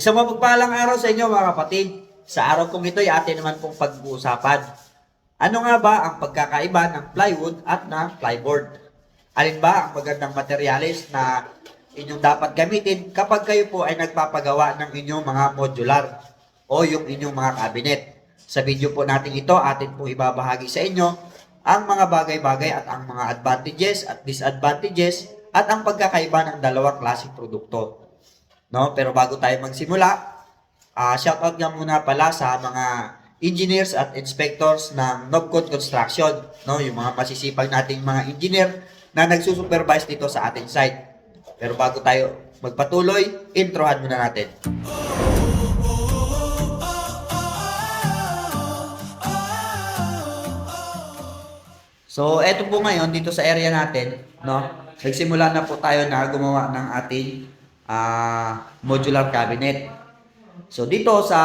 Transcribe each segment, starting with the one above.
Isang mapagpalang araw sa inyo mga kapatid. Sa araw kong ito ay atin naman pong pag-uusapan. Ano nga ba ang pagkakaiba ng plywood at ng plyboard? Alin ba ang magandang materyales na inyong dapat gamitin kapag kayo po ay nagpapagawa ng inyong mga modular o yung inyong mga cabinet? Sa video po natin ito, atin pong ibabahagi sa inyo ang mga bagay-bagay at ang mga advantages at disadvantages at ang pagkakaiba ng dalawang klaseng produkto. No? Pero bago tayo magsimula, ah shoutout nga muna pala sa mga engineers at inspectors ng Novcon Construction, no? Yung mga masisipag nating mga engineer na nagsusupervise dito sa ating site. Pero bago tayo magpatuloy, introhan muna natin. So, eto po ngayon dito sa area natin, no? Nagsimula na po tayo na gumawa ng ating ah, modular cabinet. So, dito sa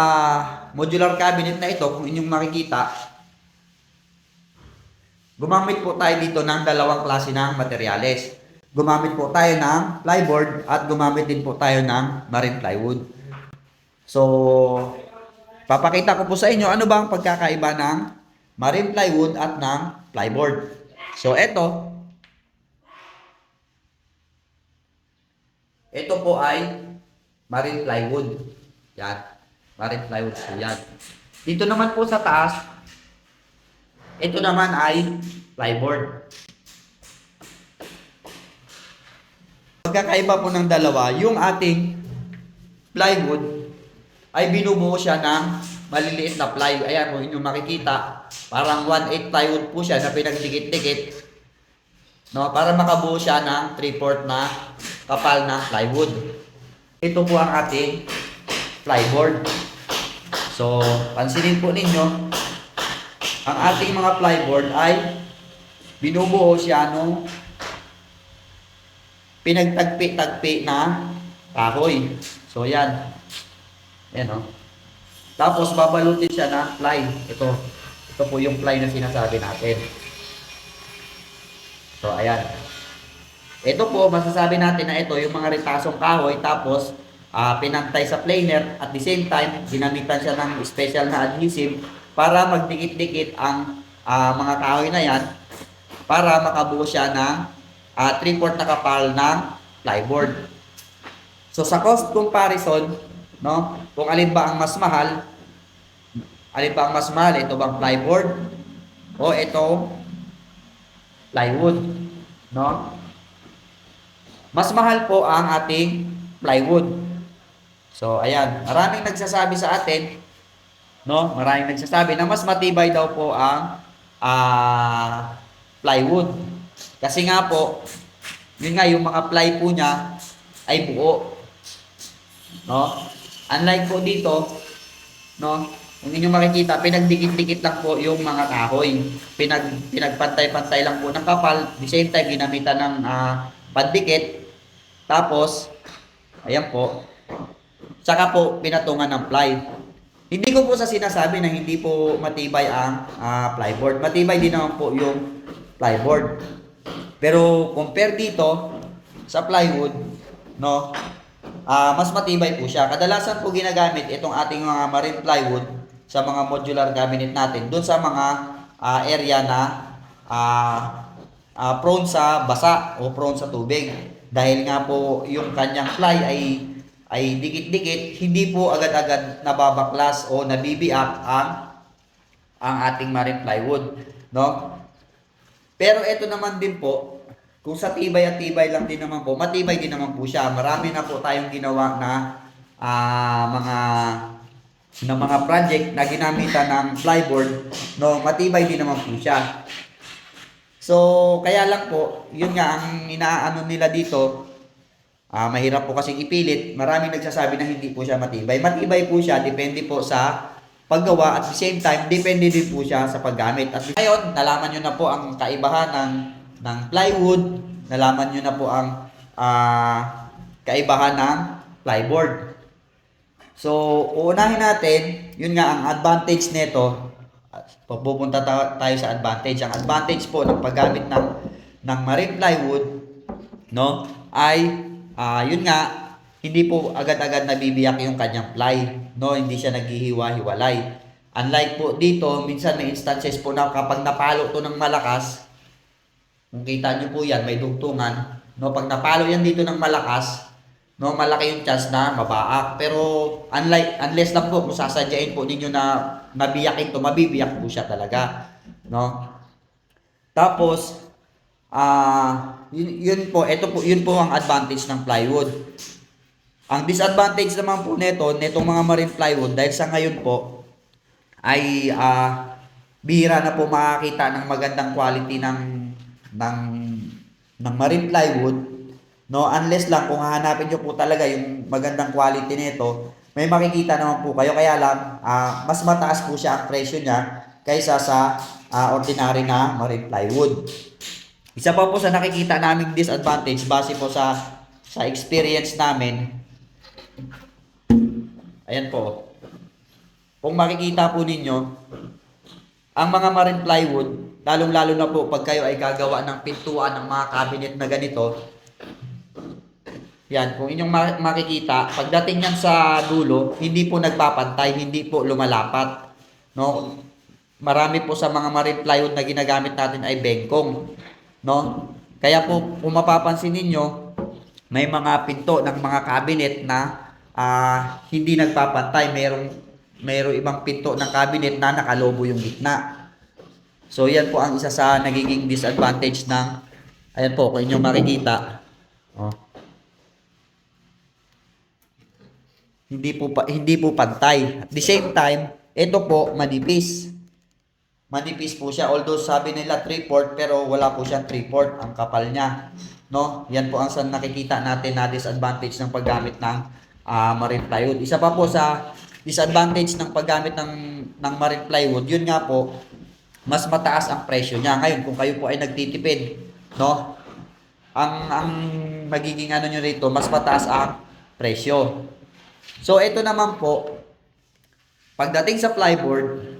modular cabinet na ito, kung inyong makikita, gumamit po tayo dito ng dalawang klase ng materyales. Gumamit po tayo ng plyboard at gumamit din po tayo ng marine plywood. So, papakita ko po sa inyo ano ba ang pagkakaiba ng marine plywood at ng plyboard. So, eto. Ito po ay marine plywood. Yan. Marine plywood po yan. Dito naman po sa taas, ito naman ay plyboard. Pagkakaiba po ng dalawa, yung ating plywood ay binubuo siya ng maliliit na ply. Ayan mo, inyong makikita, parang 1/8 plywood po siya na pinagdikit-dikit. No, para makabuo siya ng 3/4 na kapal na plywood. Ito po ang ating plyboard. So, pansinin po ninyo, ang ating mga plyboard ay binubuo siya nung pinagtagpi-tagpi na kahoy. So, yan. Yan, oh. Tapos, babalutin siya ng ply. Ito. Ito po yung ply na sinasabi natin. So, ayan. Ito po, masasabi natin na ito, yung mga ritasong kahoy, tapos, ah, pinantay sa planer, at the same time, ginamitan siya ng special na adhesive para magdikit-dikit ang ah, mga kahoy na yan para makabuo siya ng uh, 3-4 na kapal ng plyboard. So sa cost comparison, no, kung alin ba ang mas mahal, alin ba ang mas mahal, ito bang plyboard o ito plywood, no? Mas mahal po ang ating plywood. So ayan, maraming nagsasabi sa atin, no? Maraming nagsasabi na mas matibay daw po ang ah plywood. Kasi nga po, yun nga, yung mga ply po niya ay buo. No? Unlike po dito, no? Kung inyo makikita, pinagdikit-dikit lang po yung mga kahoy. Pinag, pinagpantay-pantay lang po ng kapal. The same time, ginamitan ng ah, pandikit. Tapos, ayan po. Saka po, pinatungan ng ply. Hindi ko po sa sinasabi na hindi po matibay ang ah, plyboard. Matibay din naman po yung plyboard. Pero compare dito sa plywood, no? ah mas matibay po siya. Kadalasan po ginagamit itong ating mga marine plywood sa mga modular cabinet natin doon sa mga ah, area na ah, ah, prone sa basa o prone sa tubig. Dahil nga po yung kanyang ply ay ay dikit-dikit, hindi po agad-agad nababaklas o nabibiak ang ang ating marine plywood, no? Pero ito naman din po, kung sa tibay at tibay lang din naman po, matibay din naman po siya. Marami na po tayong ginawa na ah, mga na mga project na ginamitan ng plyboard, no, matibay din naman po siya. So, kaya lang po, yun nga ang inaano nila dito, ah mahirap po kasing ipilit. Maraming nagsasabi na hindi po siya matibay. Matibay po siya, depende po sa paggawa at the same time, depende din po siya sa paggamit. At ngayon, nalaman nyo na po ang kaibahan ng, ng plywood, nalaman nyo na po ang ah, kaibahan ng plyboard. So, uunahin natin, yun nga ang advantage nito. Pupunta ta- tayo sa advantage. Ang advantage po ng paggamit ng ng marine plywood, no, ay ah, yun nga hindi po agad-agad nabibiyak yung kanyang ply, no? Hindi siya naghihiwa-hiwalay. Unlike po dito, minsan may instances po na kapag napalo to ng malakas, kung kita nyo po yan, may dugtungan, no? Pag napalo yan dito ng malakas, no, malaki yung chance na mabaak. Pero unlike unless lang po kung sasadyain po ninyo na nabiyakin to, mabibiyak po siya talaga, no? Tapos ah yun, yun po, ito po, yun po ang advantage ng plywood. Ang disadvantage naman po nito, netong mga marine plywood dahil sa ngayon po ay ah bihira na po makakita ng magandang quality ng ng ng marine plywood no unless lang kung hahanapin niyo po talaga yung magandang quality nito may makikita naman po kayo. Kaya lang ah, mas mataas po siya ang presyo niya kaysa sa ah, ordinary na marine plywood. Isa pa po sa nakikita naming disadvantage base po sa sa experience namin ayan po kung makikita po ninyo ang mga marine plywood lalong-lalo na po pag kayo ay gagawa ng pintuan ng mga cabinet na ganito yan, kung inyong ma- makikita, pagdating yan sa dulo, hindi po nagpapantay, hindi po lumalapat. No? Marami po sa mga marine plywood na ginagamit natin ay bengkong. No? Kaya po, kung mapapansin ninyo, may mga pinto ng mga cabinet na ah, hindi nagpapantay. Merong, merong ibang pinto ng cabinet na nakalobo yung gitna. So, yan po ang isa sa nagiging disadvantage ng, ayan po, kung inyong makikita, oh, hindi po pa, hindi po pantay. At the same time, ito po manipis. Manipis po siya. Although sabi nila 3/4 pero wala po siyang 3/4 ang kapal niya. No? Yan po ang sa nakikita natin na disadvantage ng paggamit ng ah, marine plywood. Isa pa po sa disadvantage ng paggamit ng ng marine plywood, yun nga po, mas mataas ang presyo niya. Ngayon, kung kayo po ay nagtitipid, no? Ang ang magiging ano nyo rito, mas mataas ang presyo. So, ito naman po, pagdating sa plyboard,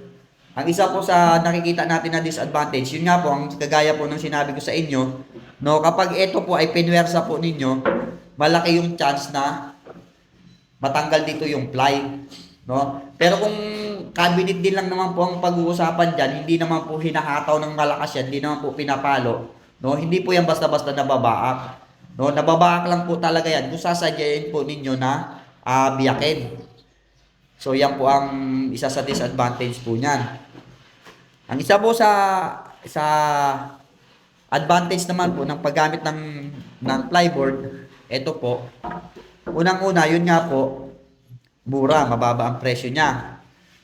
ang isa po sa nakikita natin na disadvantage, yun nga po, ang kagaya po ng sinabi ko sa inyo, no, kapag ito po ay pinwersa po ninyo, malaki yung chance na matanggal dito yung ply, no? Pero kung cabinet din lang naman po ang pag-uusapan diyan, hindi naman po hinahataw ng malakas yan, hindi naman po pinapalo, no? Hindi po yan basta-basta nababaak. No, nababaak lang po talaga yan kung sasadyain po ninyo na ah, biyakin. So yan po ang isa sa disadvantage po niyan. Ang isa po sa sa advantage naman po ng paggamit ng ng plyboard, ito po. Unang-una, yun nga po, mura, mababa ang presyo niya.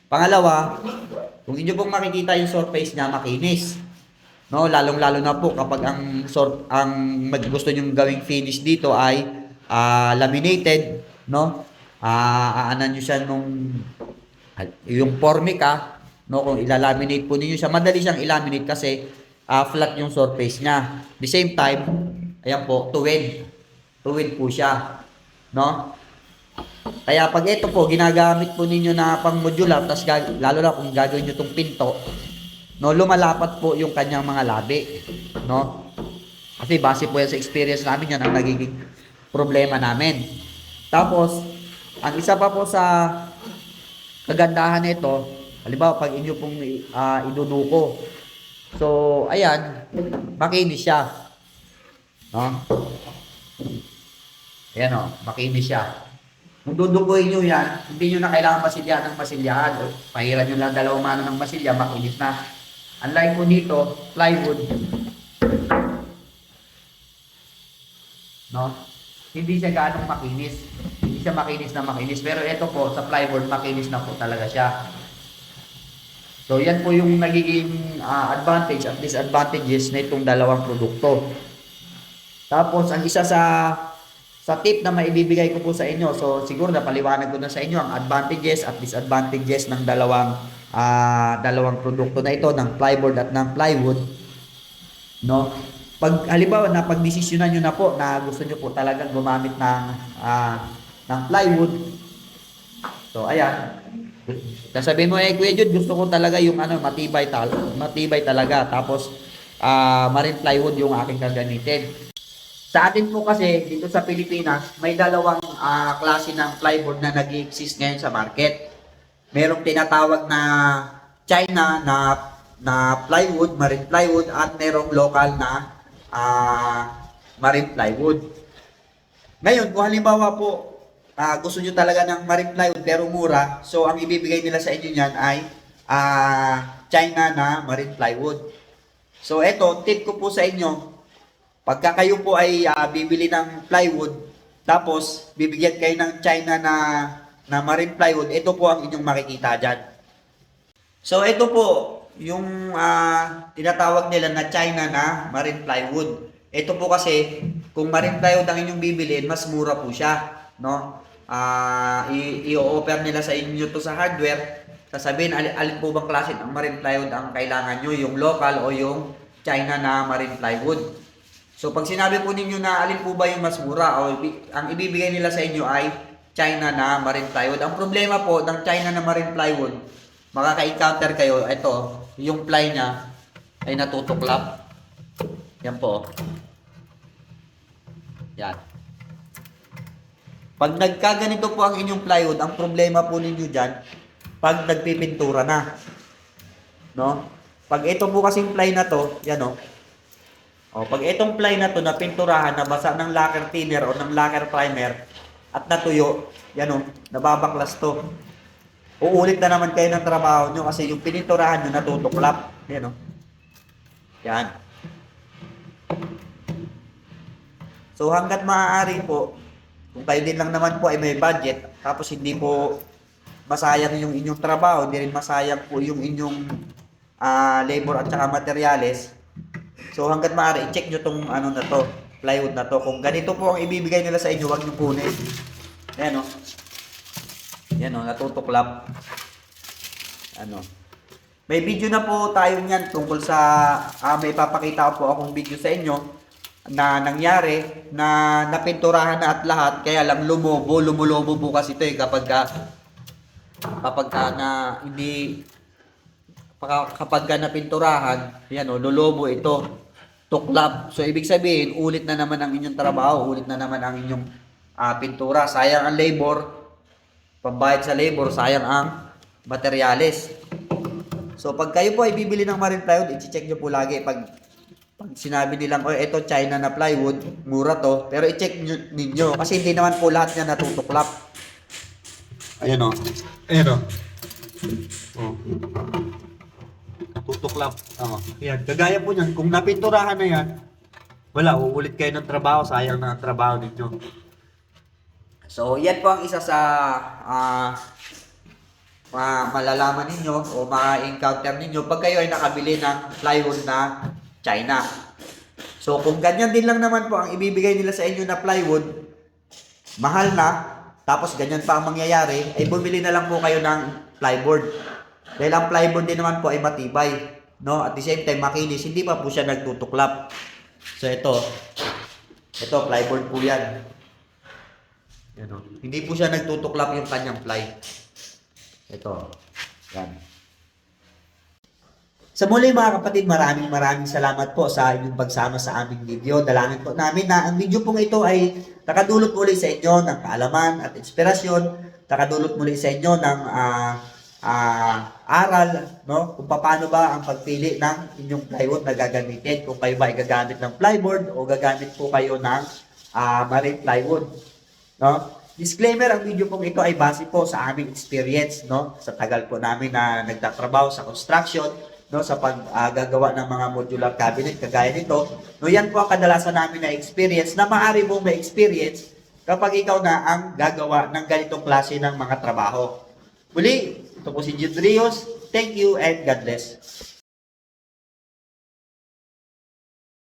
Pangalawa, kung inyo pong makikita yung surface niya, makinis. No, lalong-lalo na po kapag ang sort ang gusto niyo gawing finish dito ay ah, laminated, no? Ah, aanan niyo siya nung yung formica, no, kung ilalaminate po niyo siya, madali siyang ilaminate kasi ah, flat yung surface niya. The same time, ayan po, tuwid. Tuwid po siya, no? Kaya pag ito po, ginagamit po ninyo na pang modular, tas lalo na kung gagawin nyo itong pinto, no, lumalapat po yung kanyang mga labi, no? Kasi base po yan sa experience namin, yan ang nagiging problema namin. Tapos, ang isa pa po sa kagandahan nito, halimbawa pag inyo pong ah, iduduko, so, ayan, makinis siya. No? Ayan o, makinis siya. Kung dudugoy nyo yan, hindi nyo na kailangan masilyahan ng masilyahan. Pahiran nyo lang dalawang mano ng masilya, makinis na. Unlike po dito, plywood, no? Hindi siya ganong makinis. Siya makinis na makinis. Pero ito po, sa plywood, makinis na po talaga siya. So, yan po yung nagiging ah, advantage at disadvantages na itong dalawang produkto. Tapos, ang isa sa sa tip na maibibigay ko po sa inyo, so siguro napaliwanag ko na sa inyo ang advantages at disadvantages ng dalawang ah, dalawang produkto na ito, ng plyboard at ng plywood. No? Pag halimbawa na pagdesisyonan niyo na po na gusto niyo po talagang gumamit ng ah, ng plywood. So ayan. Sasabihin mo eh Kuya gusto ko talaga yung ano matibay tal matibay talaga tapos ah, marine plywood yung aking gagamitin. Sa atin po kasi, dito sa Pilipinas, may dalawang ah, klase ng plywood na nag exist ngayon sa market. Merong tinatawag na China na na plywood, marine plywood, at merong local na ah, marine plywood. Ngayon, kung halimbawa po, ah, gusto nyo talaga ng marine plywood pero mura, so ang ibibigay nila sa inyo niyan ay ah, China na marine plywood. So eto, tip ko po sa inyo, pagka kayo po ay ah, bibili ng plywood, tapos bibigyan kayo ng China na, na marine plywood, ito po ang inyong makikita dyan. So ito po, yung ah, tinatawag nila na China na marine plywood. Ito po kasi, kung marine plywood ang inyong bibilin, mas mura po siya. No? I- i-offer nila sa inyo to sa hardware. Sasabihin, alin, alin po bang klase ng marine plywood ang kailangan nyo? Yung local o yung China na marine plywood? So pag sinabi po ninyo na alin po ba yung mas mura o ang ibibigay nila sa inyo ay China na marine plywood. Ang problema po ng China na marine plywood, makaka-encounter kayo, ito, yung ply niya ay natutuklap. Yan po. Yan. Pag nagkaganito po ang inyong plywood, ang problema po ninyo dyan, pag nagpipintura na. No? Pag ito po kasing ply na to, yan o, o, pag itong ply na to na pinturahan, nabasa ng lacquer thinner o ng lacquer primer at natuyo, yan o, nababaklas to. Uulit na naman kayo ng trabaho nyo kasi yung pininturahan nyo natutuklap. Yan o. Yan. So hanggat maaari po, kung kayo din lang naman po ay may budget, tapos hindi po masayang yung inyong trabaho, hindi rin masayang po yung inyong ah, labor at saka materyales, So hanggat maaari, i-check nyo tong ano na to, plywood na to. Kung ganito po ang ibibigay nila sa inyo, huwag nyo kunin. Ayan o. Ayan o, natutuklap. Ano. May video na po tayo niyan tungkol sa, ah, may papakita ko po akong video sa inyo na nangyari na napinturahan na at lahat kaya lang lumobo, lumulobo po kasi ito eh kapag ka, kapag ka na hindi kapag ka napinturahan, yan o, lolobo ito, tuklap. So, ibig sabihin, ulit na naman ang inyong trabaho, ulit na naman ang inyong ah, pintura. Sayang ang labor, pambayad sa labor, sayang ang materyales. So, pag kayo po ay bibili ng marine plywood, i-check nyo po lagi. Pag, pag sinabi nilang, oh, ito China na plywood, mura to, pero i-check nyo, ninyo. Kasi hindi naman po lahat niya natutuklap. Ayan o. Ayan o. Oh. Natutuklap. Oh. Yan. Kagaya po niyan, kung napinturahan na yan, wala, uulit kayo ng trabaho, sayang na ang trabaho ninyo. So, yan po ang isa sa ah ma- malalaman ninyo o ma-encounter ninyo pag kayo ay nakabili ng plywood na China. So, kung ganyan din lang naman po ang ibibigay nila sa inyo na plywood, mahal na, tapos ganyan pa ang mangyayari, ay bumili na lang po kayo ng plyboard. Dahil ang plyboard din naman po ay matibay. No? At the same time, makinis, hindi pa po siya nagtutuklap. So ito, ito, plyboard po yan. Yan o. Hindi po siya nagtutuklap yung kanyang ply. Ito. Yan. Sa muli mga kapatid, maraming maraming salamat po sa inyong pagsama sa aming video. Dalangin po namin na ang video pong ito ay nakadulot muli sa inyo ng kaalaman at inspirasyon, nakadulot muli sa inyo ng ah, ah, aral, no? Kung paano ba ang pagpili ng inyong plywood na gagamitin. Kung kayo ba ay gagamit ng plyboard o gagamit po kayo ng ah, marine plywood. No? Disclaimer, ang video pong ito ay base po sa aming experience, no? Sa tagal po namin na nagtatrabaho sa construction, no? Sa paggagawa ng mga modular cabinet, kagaya nito. No, yan po ang kadalasan namin na experience na maaari mong ma-experience kapag ikaw na ang gagawa ng ganitong klase ng mga trabaho. Muli, ito po si Jude Rios. Thank you and God bless.